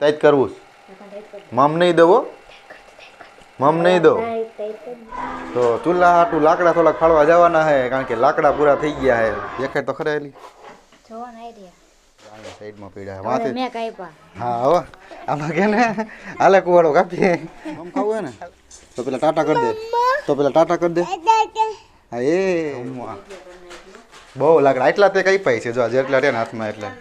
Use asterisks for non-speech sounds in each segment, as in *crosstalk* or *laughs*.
જ કરવું. મમ નહીં દેવો? મમ નહીં દો તો ચૂલા હાટું લાકડા થોડાક ફાળવા જવાના હે કારણ કે લાકડા પૂરા થઈ ગયા હે. દેખાય તો ખરા એલી. સાઈડમાં પીડા. વાંચે મેં કાપ્યા. હા હવે આમાં કે ને? કુવાડો કાપીએ. આમ ખાવું હે ને? તો પેલા ટાટા કરી દે. તો પેલા ટાટા કરી દે. હા એ. બહુ લાકડા. એટલા તે કઈ પાઈ છે જો આ જેટલા રે ને હાથમાં એટલા.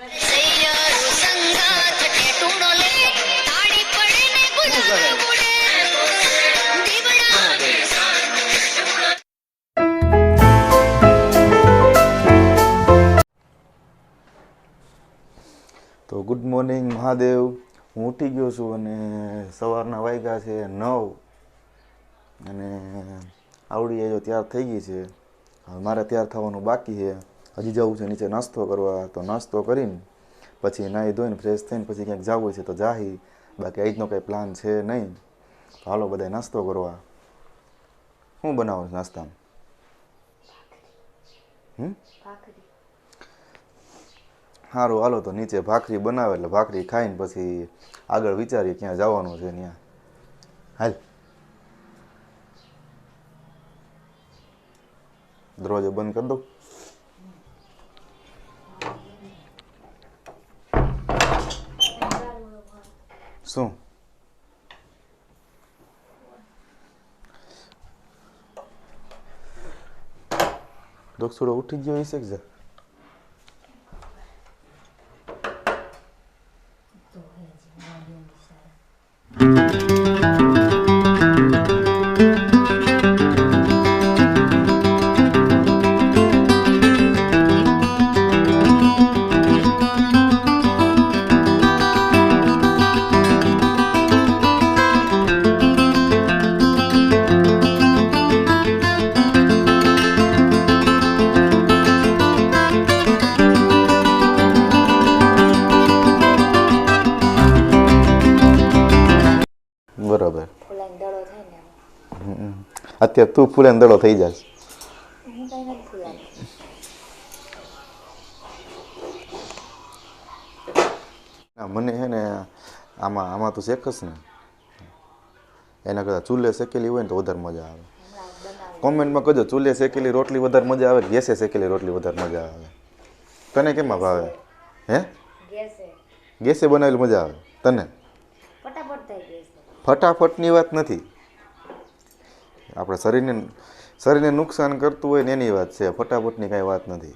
તો ગુડ મોર્નિંગ મહાદેવ. હું ઉઠી ગયો છું અને સવારના વાગ્યા છે નવ. અને આવડી જો તૈયાર થઈ ગઈ છે. હવે મારે તૈયાર થવાનું બાકી છે. હજી જવું છે નીચે નાસ્તો કરવા, તો નાસ્તો કરીને પછી નાહી ધોઈને ફ્રેશ થઈને પછી ક્યાંક જવું છે તો જાહી. બાકી આજનો કંઈ પ્લાન છે નહીં. તો હાલો બધા નાસ્તો કરવા. શું બનાવો નાસ્તામાં? હમ? સારું હાલો તો નીચે ભાખરી બનાવે એટલે ભાખરી ખાઈને પછી આગળ વિચારીએ ક્યાં જવાનું છે ત્યાં. હાલ. દરવાજો બંધ કરી દો શું? દોક્ષડો ઉઠી ગયો હશે કે અત્યારે તું ફૂલે દડો થઈ ના, મને હે ને આમાં આમાં તો જ ને. એના કરતાં ચૂલે શેકેલી હોય ને તો વધારે મજા આવે. કોમેન્ટમાં કહેજો ચૂલે શેકેલી રોટલી વધારે મજા આવે ગેસે શેકેલી રોટલી વધારે મજા આવે? તને કેમાં ભાવે? હે? ગેસે ગેસે બનાવેલી મજા આવે તને? ફટાફટ ફટાફટની વાત નથી. આપણે શરીરને શરીરને નુકસાન કરતું હોય ને એની વાત છે. ફટાફટની કાંઈ વાત નથી.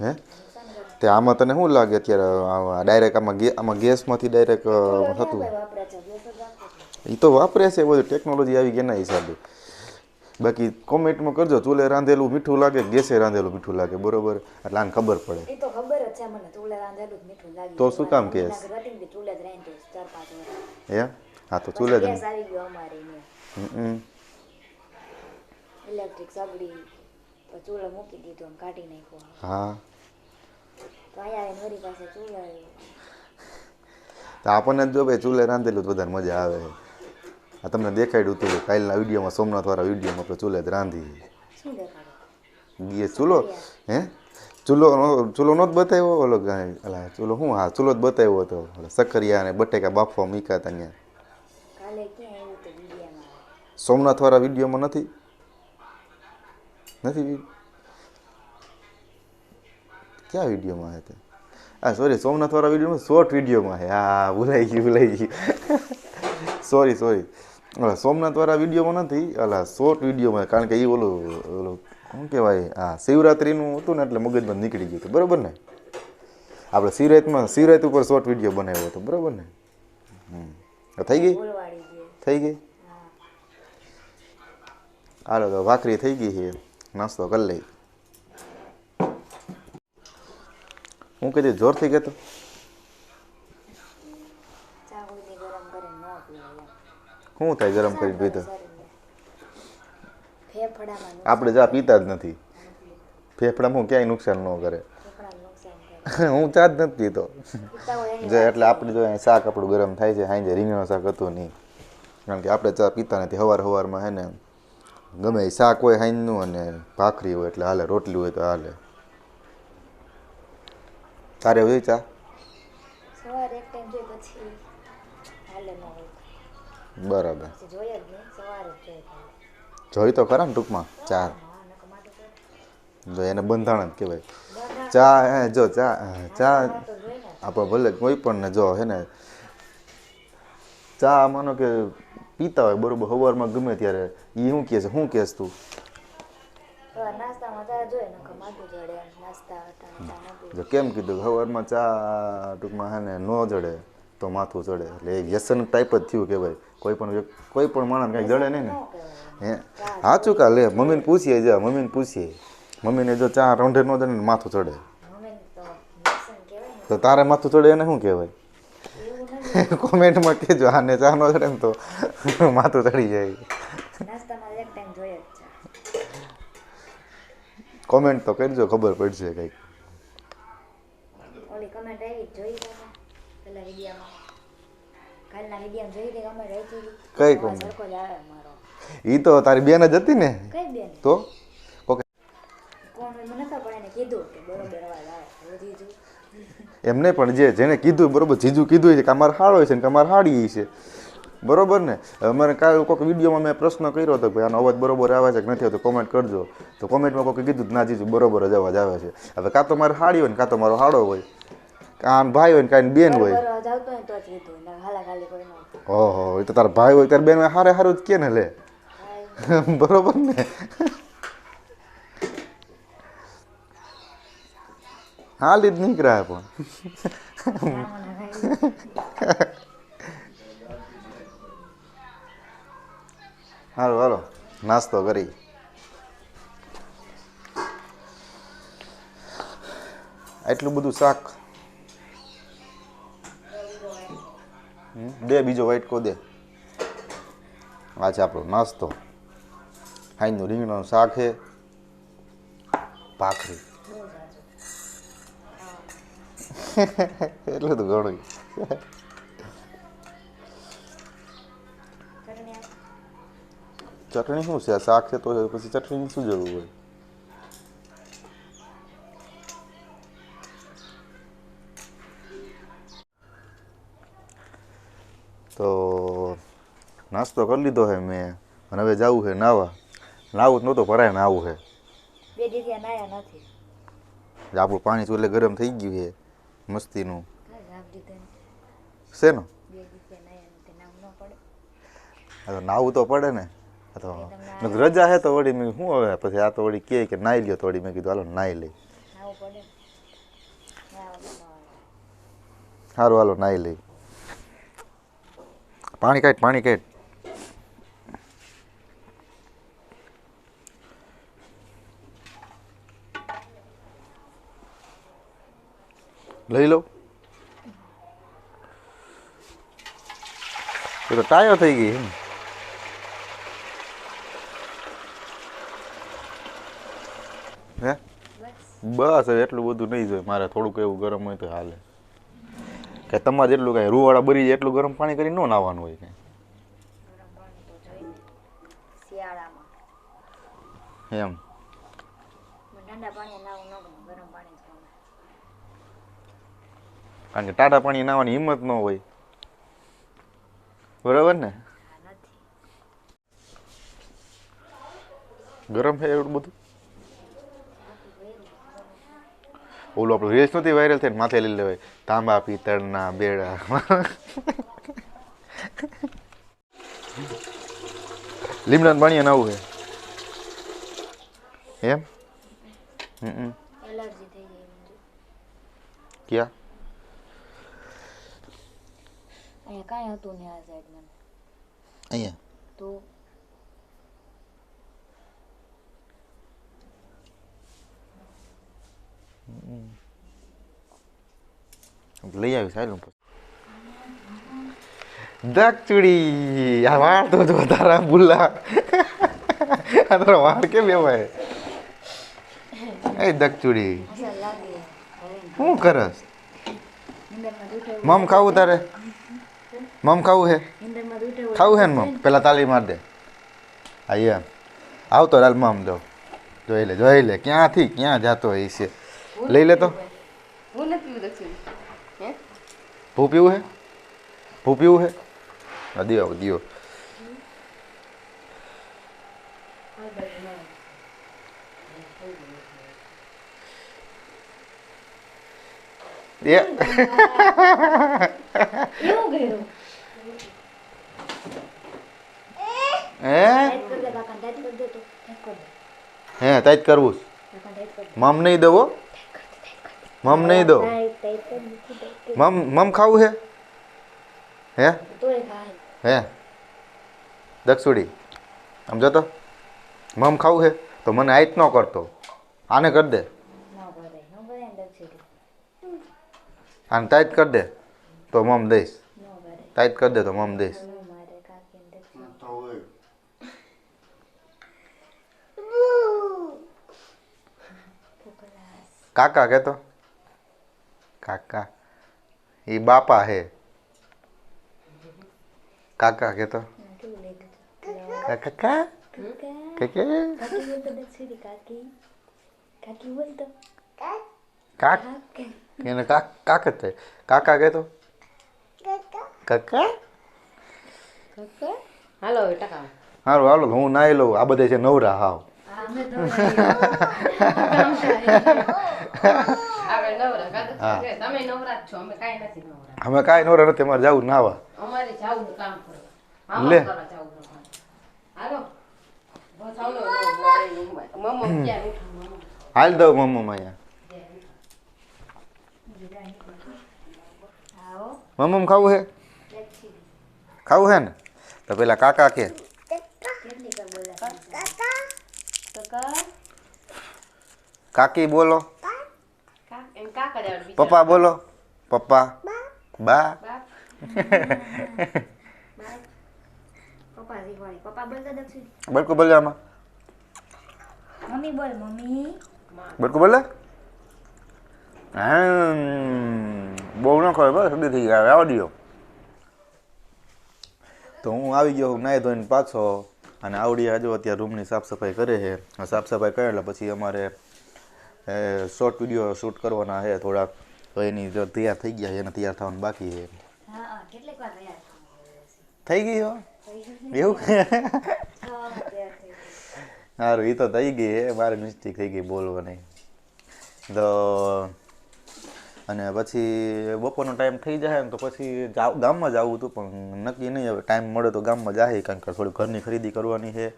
હે? તે આમાં તને શું લાગે અત્યારે? ડાયરેક્ટ આમાં આમાં ગેસમાંથી ડાયરેક્ટ થતું એ તો વાપરે છે બધું ટેકનોલોજી આવી ગઈ એના હિસાબે. બાકી કોમેન્ટમાં કરજો ચૂલે રાંધેલું મીઠું લાગે ગેસે રાંધેલું મીઠું લાગે. બરોબર? એટલે આને ખબર પડે. એ તો ખબર જ છે મને ચૂલે રાંધેલું મીઠું લાગે. તો શું કામ કે ચૂલે જ રાંધે ચાર પાંચ વર્ષ હે? હા તો ચૂલે જ ગેસ આવી ગયો અમારે હમ. ઇલેક્ટ્રિક સગડી તો ચૂલો મૂકી દીધો આમ કાઢી નાખ્યો. હા. તો અહીંયા આવીને વરી પાસે ચૂલો તો આપણને જ જો ભાઈ ચૂલે રાંધેલું જ વધારે મજા આવે. આ તમને દેખાડ્યું હતું કાલના વિડીયોમાં સોમનાથવાળા વિડીયોમાં આપણે ચૂલે જ રાંધી ગીએ ચૂલો હે? ચૂલો ચૂલો નો જ બતાવ્યો? ઓલો અલા ચૂલો શું હા ચૂલો જ બતાવ્યો હતો. સકરિયા અને બટેકા બાફવા મીકા હતા ત્યાં. સોમનાથવાળા વિડીયોમાં? નથી? નથી ક્યાં વિડીયોમાં હે તે? હા સોરી સોમનાથવાળા વિડીયોમાં શોર્ટ વિડીયોમાં હે. હા ભૂલાઈ ગયું ભૂલાઈ ગયું. સોરી સોરી સોમનાથવાળા વિડીયોમાં નથી. અલા શોર્ટ વિડીયોમાં કારણ કે એ ઓલું ઓલું શું કહેવાય હા શિવરાત્રિનું હતું ને એટલે મગજમાં નીકળી ગયું હતું. બરાબર ને? આપણે શિવરાતમાં શિવરાત ઉપર શોર્ટ વીડિયો બનાવ્યો હતો. બરાબર ને? થઈ ગઈ? ગઈ થઈ ગઈ? હાલો તો ભાખરી થઈ ગઈ છે. નાસ્તો કરી લઈ હું કીધું જોરથી કહેતો ચા ઉધી ગરમ કરીને ન પીવાય એમ. શું થાય ગરમ કરીને પીતો આપણે ચા પીતા જ નથી. ફેફડામાં ક્યાંય નુકસાન ન કરે. *laughs* હું ચા જ નથી પીતો. જો એટલે આપણે જો અહીં શાક આપણું ગરમ થાય છે હાંજે રીંગણ શાક હતું નહીં. કારણ કે આપણે ચા પીતા નથી. હવાર હવારમાં હે ને ગમે એ શાક હોય હાઈનું અને ભાખરી હોય એટલે હાલે રોટલી હોય તો હાલે. તારે હોય ચા? સવારે એક ટાઈમ પછી હાલે ન હોય. બરાબર. જોઈ તો ખરા ને ટૂંકમાં ચા જો એને બંધાણ જ કહેવાય. ચા હે જો ચા ચા. આપણે ભલે કોઈ પણ ને જો હે ને. ચા માનો કે પીતા હોય બરોબર સવારમાં ગમે ત્યારે. એ શું કહે છે? શું કહેશ તું? કેમ કીધું? સવારમાં ચા ટૂંકમાં હે ને ન જડે. તો માથું ચડે. એટલે એ વ્યસન ટાઈપ જ થયું કહેવાય. કોઈ પણ કોઈ પણ માણસ કાંઈ જડે નહીં ને. હે? સાચું કા? લે, મમ્મીને પૂછીએ, જા, મમ્મીને પૂછીએ. મમ્મીને જો ચા રંઢે ન ચડે ને માથું ચડે. તો તારે માથું ચડે એને શું કહેવાય? *laughs* કોમેન્ટમાં કહેજો, આને ચા ન ચડે ને તો *laughs* માથું ચડી જાય. કોમેન્ટ તો કરજો, ખબર પડશે કંઈક. કમેન્ટ આવી જોઈ કાલના વિડીયોમાં જોઈ હતી કઈ અવાજ સરખો જ આવે મારો એ તો તારી બેન જ હતી ને? કઈ બેન? તો? ઓકે કોણ મને ખબર પડે એને કીધું કે બરોબર અવાજ આવે વધી જુ એમ નહીં પણ જે જેને કીધું બરોબર જીજુ કીધું છે કે અમારે હાડો છે ને કે અમારે હાડી છે. બરોબર ને? અમારે કાલે કોઈક વિડીયોમાં મેં પ્રશ્ન કર્યો હતો કે ભાઈ આનો અવાજ બરોબર આવે છે કે નથી આવતો કોમેન્ટ કરજો. તો કોમેન્ટમાં કોઈ કીધું ના જીજુ બરોબર જ અવાજ આવે છે. હવે કાં તો મારે હાડી હોય ને કાં તો મારો હાડો હોય. કાં ભાઈ હોય ને કાંઈ બેન હોય ઓહો એ તો તારા ભાઈ હોય તારી બેન હોય હારે હારું જ કે ને લે બરોબર ને હાલી જ નીકળ્યા પણ હાલો હાલો નાસ્તો કરી આટલું બધું શાક દે, બીજો વાઇટકો દે. આ છે આપણો નાસ્તો. હાઈનું રીંગણાનું શાક છે. ભાખરી. એટલે તો ઘણું. ચટણી શું છે? શાક છે તો પછી ચટણીની શું જરૂર હોય? તો નાસ્તો કરી લીધો છે મેં. અને હવે જવું છે નાવા. નાવું જ નહોતું પરાય નાવું છે બે નાયા નથી. આપણું પાણી એટલે ગરમ થઈ ગયું છે મસ્તીનું. શેનો? તો નાવું તો પડે ને. તો રજા હે તો વળી મેં શું હવે? પછી આ તો વળી કહે કે નાઈ લ્યો તો વળી મેં કીધું હાલો નાઈ લઈ. સારું હાલો નાઈ લઈ. પાણી કાઢ પાણી કાઢ. લઈ લો. એ તો ટાયો થઈ ગઈ એમ. હે? બસ બસ હવે એટલું બધું નહીં જોઈએ. મારે થોડુંક એવું ગરમ હોય તો હાલે. કે તમારે જેટલું કાંઈ રૂવાળા બરી જાય એટલું ગરમ પાણી કરી ન નાવાનું હોય કાંઈ. ગરમ પાણી તો જોઈને શિયાળામાં એમ કારણ કે ટાટા પાણી નાવાની હિંમત ન હોય. બરાબર ને? ગરમ છે એવું બધું? ઓલું આપણું રેસ નથી વાયરલ થઈને માથે લઈ લેવાય. તાંબા પિત્તળના બેડા. લીમડાનું પાણી નવું છે. એમ? હમ ક્યાં? અહીંયા કાંઈ હતું ને આ સાઈડમાં અહીંયા? તો લઈ આવ્યું સાયલું પછી દક્ષુડી આ વાળ તો જો તારા બુલ્લા આ તારા વાળ કેમ લેવાય એ દકચુડી શું કરસ મમ ખાવું તારે મમ ખાવું હે ખાવું હે ને મમ પેલા તાલી માર દે એમ આવતો રાલ મમ દો જોઈ લે જોઈ લે ક્યાંથી ક્યાં જાતો હોય છે લઈ લે તો. હું. નથી પીવું દક્ષિણ. હે? ભૂ પીવું હે? ભૂ પીવું હે? એવું કર્યું હે? ટાઈટ કરી દે કાકા ટાઈટ કરી દે તો. ટાઈટ કરી દે. હે તાઈ જ કરવું મમ નહીં દવો? મમ નહીં દો મમ મમ ખાવું હે? હે? હે? દક્ષુડી, આમ જોતો મમ ખાવું હે? તો મને આઈટ ન કરતો. આને કરી દે. આને ટાઈટ કરી દે. તો મમ દઈશ. ટાઈટ કરી દે તો મમ દઈશ. કાકા કહેતો કાકા એ બાપા હે કાકા કહેતો કેવું લાગ્યું કાકા કા કાકા કે કે કાકી બોલ તો દક્ષિણ કાકી કાકી બોલ તો કાક કાકા એને કાક કાક જ થાય કાકા કહેતો કાકા કાકા હાલો હવે ટકા સારું હાલો હું નાઈ લઉં આ બધે છે નવરા હાવ અમે કાંઈ નથી નવરા અમે નથી અમારે જવું નાવા અમારે કામ લે. હાલો દઉં મમ્મા અહીંયા આવો મમ્મમ ખાવું હે ખાવું હે ને તો પેલા કાકા કે કેટલી કર બોલા કાકા? કાકી બોલો. પપ્પા બોલો. પપ્પા. બા. બરકુ *laughs* બોલે આમાં. મમ્મી બોલ મમ્મી. બોલે? બહુ ન ખબર બસ સદી થઈ ગયા આવડ્યો તો હું આવી ગયો નાહી ધોઈને પાછો. અને આવડી આજો અત્યારે રૂમની સાફ સફાઈ કરે છે. સાફ સફાઈ કરે એટલે પછી અમારે શોર્ટ વીડિયો શૂટ કરવાના છે થોડાક. તો એની જો તૈયાર થઈ ગયા છે એને તૈયાર થવાનું બાકી છે. થઈ ગઈ હો? એવું? ગયું. સારું એ તો થઈ ગઈ હે મારે મિસ્ટેક થઈ ગઈ બોલવાની. તો અને પછી બપોરનો ટાઈમ થઈ જાય ને તો પછી ગામમાં ગામમાં જવું હતું પણ નક્કી નહીં હવે ટાઈમ મળે તો ગામમાં જાય કારણ કે થોડી ઘરની ખરીદી કરવાની છે.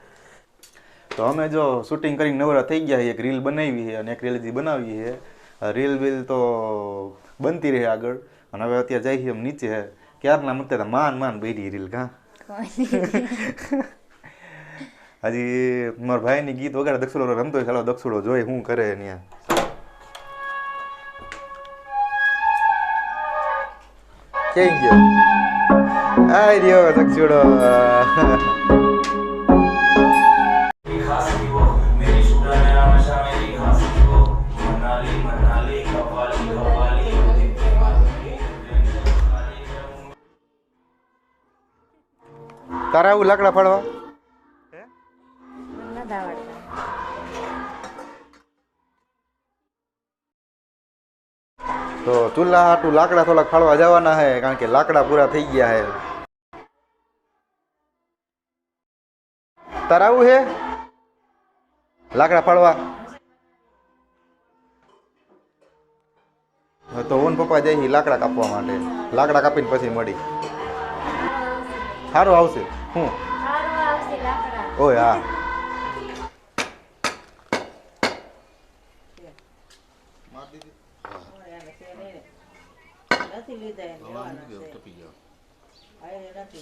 તો અમે જો શૂટિંગ કરીને નવરા થઈ ગયા એક રીલ બનાવી છે અને એક રીલ જે બનાવી છે. રીલ બીલ તો બનતી રહે આગળ અને હવે અત્યારે જાય છે એમ નીચે. ક્યારના મતે માન માન બેઠી રીલ કાં હજી મારા ભાઈની ગીત વગાડે દક્ષુડો રમતો હોય ચાલો દક્ષુડો જોઈ શું કરે ત્યાં કેમ ગયો આ રહ્યો ચકચુડો તારા આવું લાકડા ફાડવા? તો ચૂલા હાટું લાકડા થોડાક ફાળવા જવાના હે કારણ કે લાકડા પૂરા થઈ ગયા હે. તાર આવું હે? લાકડા ફાળવા. તો ઓન પપ્પા જાય છે લાકડા કાપવા માટે. લાકડા કાપીને પછી મળી. સારું આવશે. હું? ઓય હા નથી લીધા એને લેવાના છે. હા,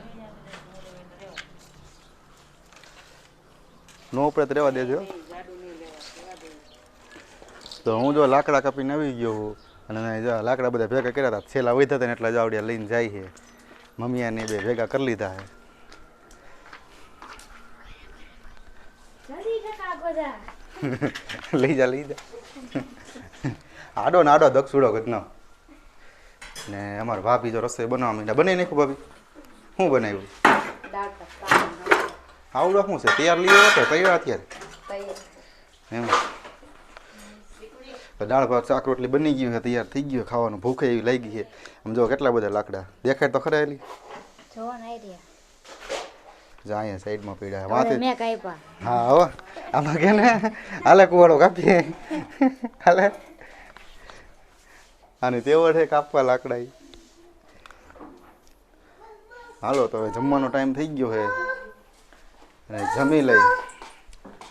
એને નો ઉપરે રહેવા દેજો. તો હું જો લાકડા કાપીને આવી ગયો છું અને જો લાકડા બધા ભેગા કર્યા હતા છેલ્લા વધ્યા હતા ને એટલા જાવડિયા લઈને જાય છે. મમ્મી ને બે ભેગા કરી લીધા છે. *laughs* લઈ જા લઈ જા. આડો ને આડો દક્ષુડો ઘટનો. ને અમારા ભાભી જો રસોઈ બનાવવા માંડ્યા. બનાવી નાખું ભાભી? શું બનાવ્યું? આવડો શું છે? તૈયાર લઈ આવ્યો તૈયાર અત્યારે. તૈયાર. એમ. તો દાળ ભાત શાક રોટલી બની ગયું છે તૈયાર થઈ ગયું ખાવાનું ભૂખે એવી લાગી છે. આમ જો કેટલા બધા લાકડા? દેખાય તો ખરા એલી. જાય સાઈડમાં પીડા. વાતે મેં કાપ્યા હા હવે આમાં કે ને? હાલે કુવાડો કાપીએ. હાલે. આની તેવડ કાપવા લાકડા હાલો, તો હવે જમવાનો ટાઈમ થઈ ગયો છે. અને જમી લઈ.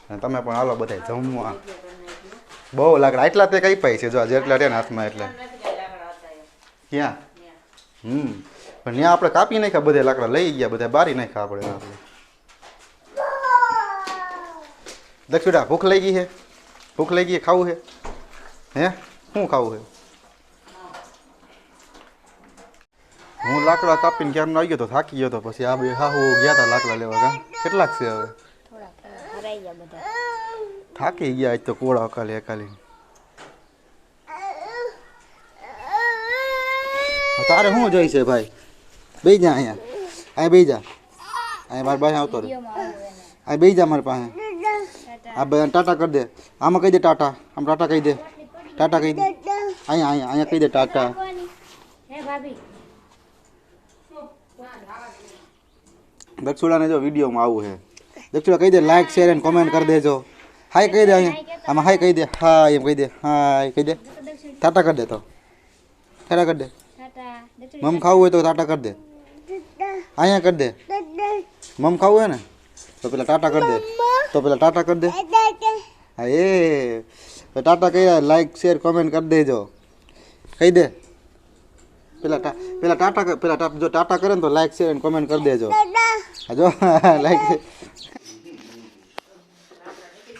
અને તમે પણ હાલો બધા જમવા. બહુ લાકડા. એટલા તે કઈ પાય છે, જો જેટલા છે ને હાથમાં એટલે. ક્યાં? હમ. પણ ત્યાં આપણે કાપી નાખ્યા બધા લાકડા. લઈ ગયા બધા બારી નાખ્યા આપણે આપણે. દક્ષિણા ભૂખ લઈ ગઈ છે? ભૂખ લઈ ગઈ ખાવું છે? હે? શું ખાવું છે? હું લાકડા કાપીને ક્યારનો આવી ગયો તો થાકી ગયો તો પછી આ બે હાહુ ગયા હતા લાકડા લેવા કા? કેટલાક છે હવે? થાકી ગયા આજ તો કોળા અકાલી અકાલી તારે શું જોઈ છે ભાઈ? બે જા અહીંયા. અહીં બે જા. અહીંયા મારી પાસે આવતો આવું અહીં બે જા મારી પાસે. આ બધા ટાટા કરી દે. આમાં કહી દે ટાટા. આમ ટાટા કહી દે. ટાટા કહી દે. અહીંયા અહીંયા અહીંયા કહી દે ટાટા. હે ભાભી. દક્ષુડાને જો વિડીયોમાં આવું છે. દક્ષુડા કહી દે લાઈક શેર એન્ડ કોમેન્ટ કરી દેજો. હાય કહી દે અહીંયા. આમાં હાય કહી દે. હા એમ કહી દે. હાય કહી દે. ટાટા કરી દે તો. ટાટા કરી દે. મમ ખાવું હોય તો ટાટા કરી દે. અહીંયા કરી દે. મમ ખાવું હોય ને, તો પેલા ટાટા કરી દે. તો પેલા ટાટા કરી દે. હા, એ. ટાટા કહી લાઈક શેર કોમેન્ટ કરી દેજો. કહી દે. પેલા ટા પેલા ટાટા કર- પેલા ટા- જો ટાટા કરે ને તો લાઈક શેર કોમેન્ટ કરી દેજો. હા જો *laughs* લાઈક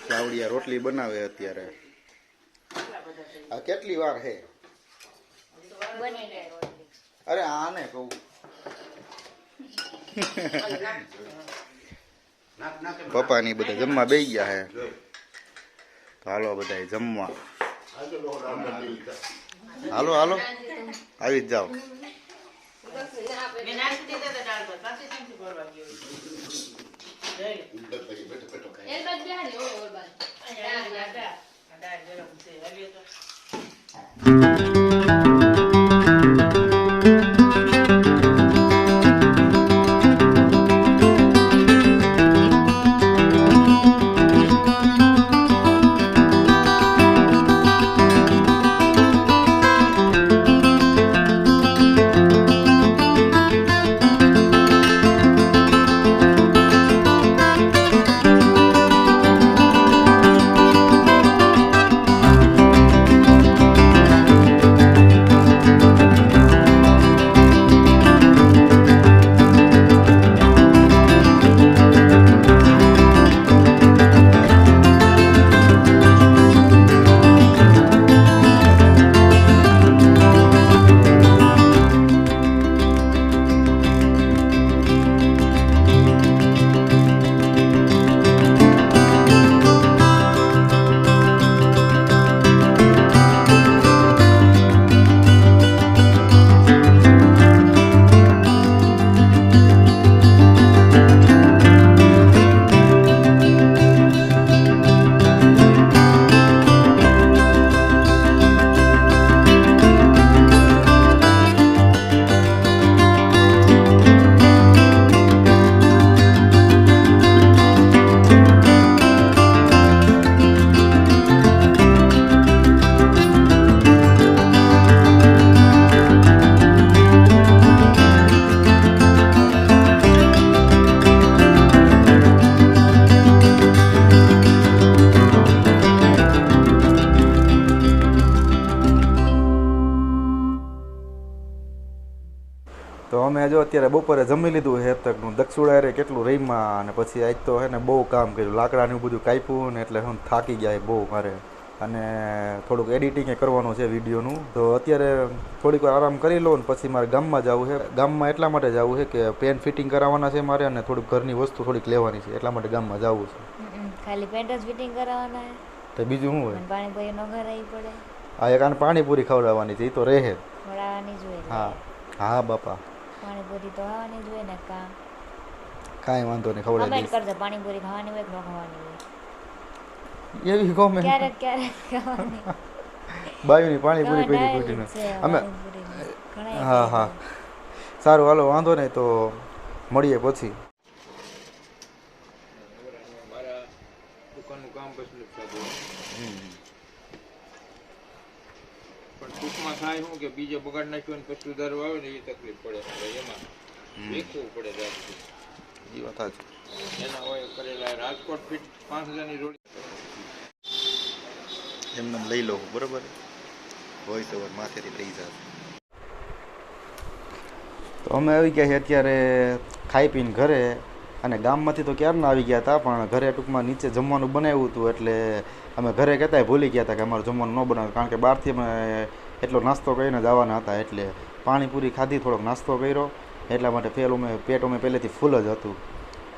ચાવડિયા રોટલી બનાવે અત્યારે. આ કેટલી વાર હે? બની ગઈ રોટલી અરે આને કહું. પપ્પાની બધા જમવા બેસી ગયા હે. તો હાલો બધા જમવા. હાલો હાલો. આવી જ જાઓ Thank નાખી અત્યારે બપોરે જમી લીધું હે તકનું દક્ષુડા રે કેટલું રહીમાં અને પછી આજ તો હે ને બહુ કામ કર્યું. લાકડાનું બધું કાપ્યું ને એટલે હું થાકી ગયા બહુ મારે. અને થોડુંક એડિટિંગ કરવાનું છે વિડીયોનું. તો અત્યારે થોડીક વાર આરામ કરી લો ને પછી મારે ગામમાં જવું છે. ગામમાં એટલા માટે જવું છે કે પેન ફિટિંગ કરાવવાના છે મારે અને થોડુંક ઘરની વસ્તુ થોડીક લેવાની છે. એટલા માટે ગામમાં જવું છે. ખાલી પેન્ટ જ ફિટિંગ કરાવવાના તો બીજું શું હોય? પાણીપુરી નો ઘરાવી પડે. આ એક આને પાણીપુરી ખવડાવવાની છે એ તો રહે હા. હા બાપા. પાણીપુરી તો ખાવાની જ હોય ને કા કાંઈ વાંધો નહીં ખબર કમેન્ટ કરજો પાણીપુરી ખાવાની હોય કે ન ખાવાની હોય. એવી કોમેન્ટ ક્યારેક ક્યારેક ખાવાની. બાયુની પાણીપુરી કરી ખોટી ઘૂંટીને અમે હા હા. સારું હાલો વાંધો નહીં તો મળીએ પછી મારા દુકાનનું કામ પછી થતું પણ ટૂંકમાં થાય શું કે બીજે બગાડ નાખ્યો ને પછી સુધારવા આવે ને એ તકલીફ પડે. એમાં વેચવું પડે. એ વાત એના હોય કરેલા રાજકોટ ફીટ પાંચ હજારની રોડ. એમને લઈ લઉં બરોબર? હોય તો માથેથી થઈ જાય તો અમે આવી ગયા છે અત્યારે ખાઈ પીને ઘરે અને ગામમાંથી તો ક્યારના આવી ગયા હતા પણ ઘરે ટૂંકમાં નીચે જમવાનું બનાવ્યું હતું એટલે અમે ઘરે કહેતા ભૂલી ગયા હતા કે અમારું જમવાનું ન બનાવ્યું કારણ કે બહારથી અમે એટલો નાસ્તો કરીને જ આવવાના હતા એટલે પાણીપુરી ખાધી થોડોક નાસ્તો કર્યો. એટલા માટે પેલું મેં પેટ અમે પહેલેથી ફૂલ જ હતું.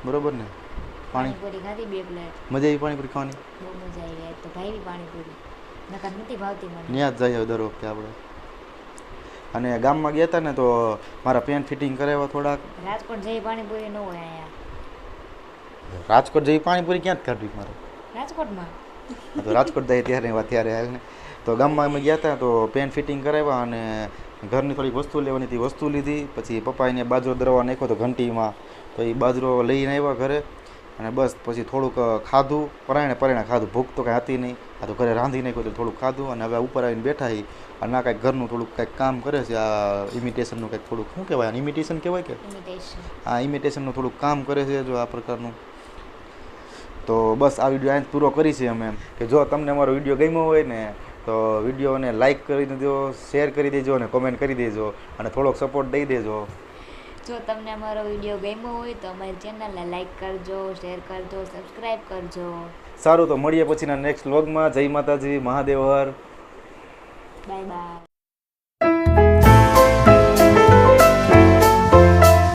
બરોબર ને? પાણી પાણીપુરી ખાધી બે પ્લેટ. મજા આવી પાણીપુરી ખાવાની? બહુ મજા આવી તો ભાઈ પાણીપુરી. નકર નથી ભાવતી મને. ત્યાં જ જઈએ દર વખતે આપણે અને ગામમાં ગયા હતા ને તો મારા પેન્ટ ફિટિંગ કરાવ્યા થોડાક. રાજકોટ જઈ પાણીપુરી ન હોય અહીંયા. રાજકોટ જઈ પાણીપુરી ક્યાં જ કાઢવી મારે? રાજકોટમાં? તો રાજકોટ જાય ત્યારે એવા ત્યારે હાલ ને. તો ગામમાં અમે ગયા હતા તો પેન ફિટિંગ કરાવ્યા અને ઘરની થોડીક વસ્તુ લેવાની હતી વસ્તુ લીધી. પછી પપ્પા એને બાજરો દરવા નાખ્યો તો ઘંટીમાં. તો એ બાજરો લઈને આવ્યા ઘરે અને બસ પછી થોડુંક ખાધું. પરાયણે પરાયણે ખાધું. ભૂખ તો કાંઈ હતી નહીં. આ તો ઘરે રાંધી નાખ્યું તો થોડુંક ખાધું અને હવે ઉપર આવીને બેઠા એ અને આ કાંઈક ઘરનું થોડુંક કાંઈક કામ કરે છે. આ ઇમિટેશનનું કાંઈક થોડુંક શું કહેવાય? ઇમિટેશન કહેવાય કે? આ ઇમિટેશનનું થોડુંક કામ કરે છે જો આ પ્રકારનું. તો બસ આ વીડિયો અહીં પૂરો કરી છે અમે કે જો તમને અમારો વીડિયો ગમ્યો હોય ને તો વિડીયોને લાઇક કરી દેજો શેર કરી દેજો અને કોમેન્ટ કરી દેજો અને થોડોક સપોર્ટ દઈ દેજો. જો તમને અમારો વીડિયો ગમ્યો હોય તો અમારી ચેનલને લાઈક કરજો શેર કરજો સબસ્ક્રાઈબ કરજો. સારું તો મળીએ પછીના નેક્સ્ટ વ્લોગમાં જય માતાજી મહાદેવ હર. Bye bye